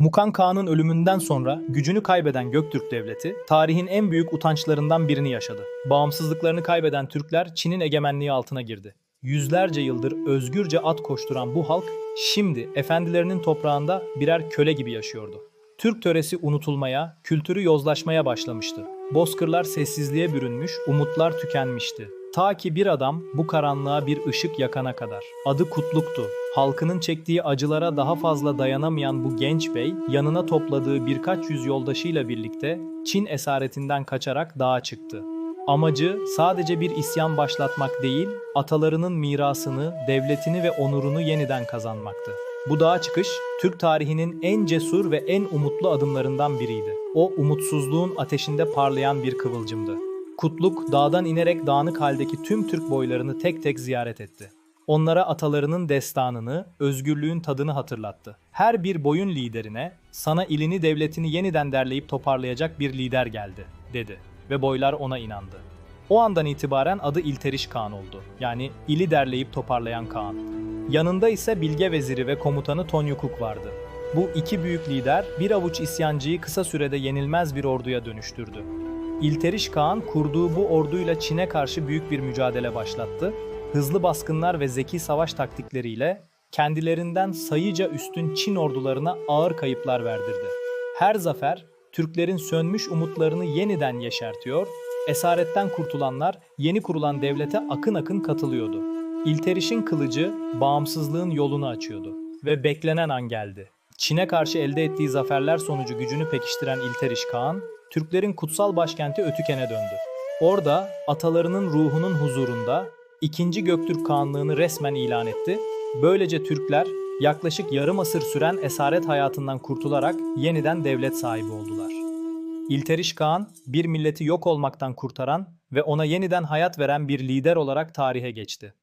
Mukan Kağan'ın ölümünden sonra gücünü kaybeden Göktürk Devleti, tarihin en büyük utançlarından birini yaşadı. Bağımsızlıklarını kaybeden Türkler Çin'in egemenliği altına girdi. Yüzlerce yıldır özgürce at koşturan bu halk, şimdi efendilerinin toprağında birer köle gibi yaşıyordu. Türk töresi unutulmaya, kültürü yozlaşmaya başlamıştı. Bozkırlar sessizliğe bürünmüş, umutlar tükenmişti. Ta ki bir adam bu karanlığa bir ışık yakana kadar. Adı Kutluk'tu. Halkının çektiği acılara daha fazla dayanamayan bu genç bey, yanına topladığı birkaç yüz yoldaşıyla birlikte Çin esaretinden kaçarak dağa çıktı. Amacı sadece bir isyan başlatmak değil, atalarının mirasını, devletini ve onurunu yeniden kazanmaktı. Bu dağa çıkış, Türk tarihinin en cesur ve en umutlu adımlarından biriydi. O umutsuzluğun ateşinde parlayan bir kıvılcımdı. Kutluk dağdan inerek dağınık haldeki tüm Türk boylarını tek tek ziyaret etti. Onlara atalarının destanını, özgürlüğün tadını hatırlattı. Her bir boyun liderine, sana ilini devletini yeniden derleyip toparlayacak bir lider geldi, dedi. Ve boylar ona inandı. O andan itibaren adı İlteriş Kağan oldu. Yani ili derleyip toparlayan Kağan. Yanında ise bilge veziri ve komutanı Tonyukuk vardı. Bu iki büyük lider bir avuç isyancıyı kısa sürede yenilmez bir orduya dönüştürdü. İlteriş Kağan kurduğu bu orduyla Çin'e karşı büyük bir mücadele başlattı. Hızlı baskınlar ve zeki savaş taktikleriyle kendilerinden sayıca üstün Çin ordularına ağır kayıplar verdirdi. Her zafer Türklerin sönmüş umutlarını yeniden yeşertiyor, esaretten kurtulanlar yeni kurulan devlete akın akın katılıyordu. İlteriş'in kılıcı bağımsızlığın yolunu açıyordu ve beklenen an geldi. Çin'e karşı elde ettiği zaferler sonucu gücünü pekiştiren İlteriş Kağan, Türklerin kutsal başkenti Ötüken'e döndü. Orada atalarının ruhunun huzurunda ikinci Göktürk Kağanlığını resmen ilan etti. Böylece Türkler yaklaşık yarım asır süren esaret hayatından kurtularak yeniden devlet sahibi oldular. İlteriş Kağan, bir milleti yok olmaktan kurtaran ve ona yeniden hayat veren bir lider olarak tarihe geçti.